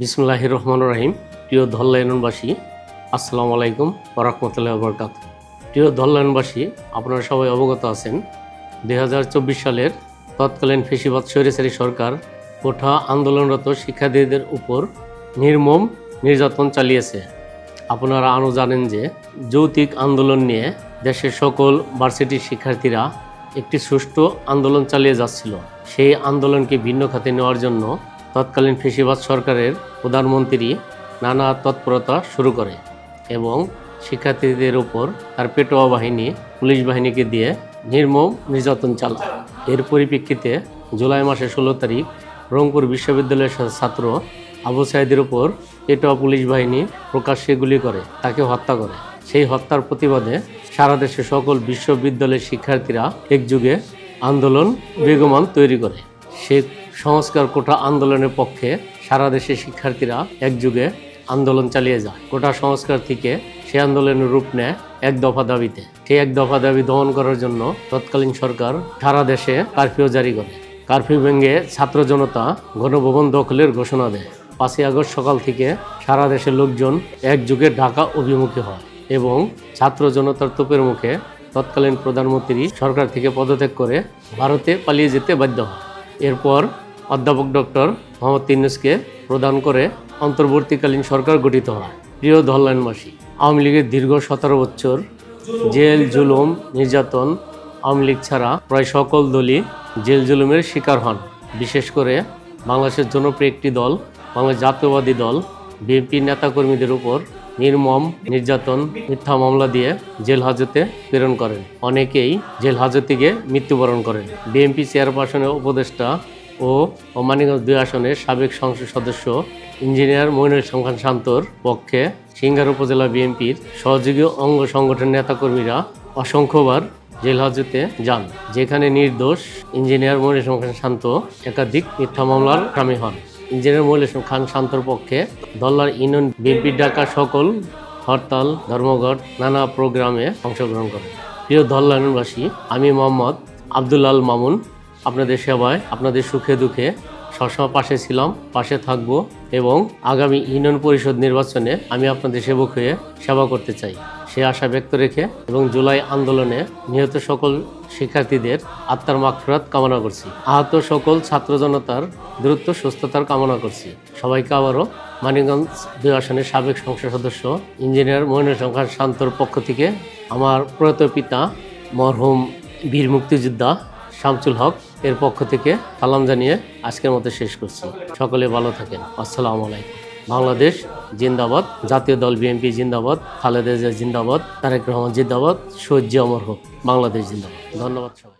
বিসমুল্লাহ রহমান রাহিম প্রিয় ধল্লায়নবাসী আসসালামু আলাইকুম ওরহমতুল্লাহ বরকাত প্রিয় ধল্লায়নবাসী আপনারা সবাই অবগত আছেন দু হাজার চব্বিশ সালের তৎকালীন ফেসিবাদ স্বৈরাচারী সরকার কোঠা আন্দোলনরত শিক্ষার্থীদের উপর নির্মম নির্যাতন চালিয়েছে। আপনারা আরও জানেন যে যৌতিক আন্দোলন নিয়ে দেশের সকল ভার্সিটির শিক্ষার্থীরা একটি সুষ্ঠু আন্দোলন চালিয়ে যাচ্ছিল। সেই আন্দোলনকে ভিন্ন খাতে নেওয়ার জন্য তৎকালীন ফেসিবাদ সরকারের প্রধানমন্ত্রী নানা তৎপরতা শুরু করে এবং শিক্ষার্থীদের উপর তার পেটোয়া বাহিনী, পুলিশ বাহিনীকে দিয়ে নির্মম নির্যাতন চালায়। এর পরিপ্রেক্ষিতে জুলাই মাসের ষোলো তারিখ রংপুর বিশ্ববিদ্যালয়ের ছাত্র আবু সাইদের উপর পেটোয়া পুলিশ বাহিনী প্রকাশ্যে গুলি করে, তাকে হত্যা করে। সেই হত্যার প্রতিবাদে সারা দেশে সকল বিশ্ববিদ্যালয়ের শিক্ষার্থীরা একযুগে আন্দোলন বেগমান তৈরি করে। সে সংস্কার কোটা আন্দোলনের পক্ষে সারা দেশের শিক্ষার্থীরা একযুগে আন্দোলন চালিয়ে যায়। কোটা সংস্কার থেকে সে আন্দোলনের রূপ নেয় এক দফা দাবিতে। সেই এক দফা দাবি দমন করার জন্য তৎকালীন সরকার সারা দেশে কারফিউ জারি করে। কারফিউ ভেঙে ছাত্র জনতা গণভবন দখলের ঘোষণা দেয়। পাঁচই আগস্ট সকাল থেকে সারা দেশের লোকজন একযুগে ঢাকা অভিমুখী হয় এবং ছাত্র জনতার তোপের মুখে তৎকালীন প্রধানমন্ত্রী সরকার থেকে পদত্যাগ করে ভারতে পালিয়ে যেতে বাধ্য হয়। এরপর অধ্যাপক ডক্টর মোহাম্মদ তিনুসকে প্রদান করে অন্তর্বর্তীকালীন সরকার গঠিত হয়। প্রিয় ধল্লানবাসী, আওয়ামী লীগের দীর্ঘ সতেরো বছর জেল, জুলুম, নির্যাতন আওয়ামী লীগ ছাড়া প্রায় সকল দলই জেল, জুলুমের শিকার হন। বিশেষ করে বাংলাদেশের জনপ্রিয় একটি দল, বাংলাদেশ জাতীয়বাদী দল, বিএনপি নেতাকর্মীদের উপর নির্মম, নির্যাতন, মিথ্যা মামলা দিয়ে জেল হাজতে প্রেরণ করেন। অনেকেই জেল হাজতে গিয়ে মৃত্যুবরণ করেন। বিএনপি চেয়ারপারসনের উপদেষ্টা ও মানিকগঞ্জ দুই আসনের সাবেক সংসদ সদস্য ইঞ্জিনিয়ার মইনুল খান শান্তর পক্ষে সিঙ্গার উপজেলা বিএনপির সহযোগী অঙ্গ সংগঠন নেতাকর্মীরা অসংখ্যবার জেল হাজতে যান, যেখানে নির্দোষ ইঞ্জিনিয়ার মইনুল খান শান্ত একাধিক মিথ্যা মামলার স্বামী হন। ইঞ্জিনিয়ার মইনুল খান শান্তর পক্ষে দল্লার ইউনিয়ন বিএনপির ডাকা সকল হরতাল, ধর্মঘট, নানা প্রোগ্রামে অংশগ্রহণ করেন। প্রিয় ধল্লানবাসী আমি মোহাম্মদ আব্দুল্লাল মামুন। আপনাদের সেবায়, আপনাদের সুখে দুঃখে সবসময় পাশে ছিলাম, পাশে থাকব এবং আগামী ইউনিয়ন পরিষদ নির্বাচনে আমি আপনাদের সেবক হয়ে সেবা করতে চাই। সে আশা ব্যক্ত রেখে এবং জুলাই আন্দোলনে নিহত সকল শিক্ষার্থীদের আত্মার মাগফিরাত কামনা করছি। আহত সকল ছাত্র জনতার দ্রুত সুস্থতার কামনা করছি। সবাইকে আবারও মানিকগঞ্জ দুই আসনের সাবেক সংসদ সদস্য ইঞ্জিনিয়ার মহিনুল সংখ্যার শান্তর পক্ষ থেকে আমার প্রয়াত পিতা মরহুম বীর মুক্তিযোদ্ধা শামসুল হক এর পক্ষ থেকে সালাম জানিয়ে আজকের মতো শেষ করছি। সকলে ভালো থাকেন। আসসালামু আলাইকুম। বাংলাদেশ জিন্দাবাদ, জাতীয় দল বিএনপি জিন্দাবাদ, খালেদা জিন্দাবাদ, তারেক রহমান জিন্দাবাদ সহ্য অমর হোক। বাংলাদেশ জিন্দাবাদ। ধন্যবাদ সবাই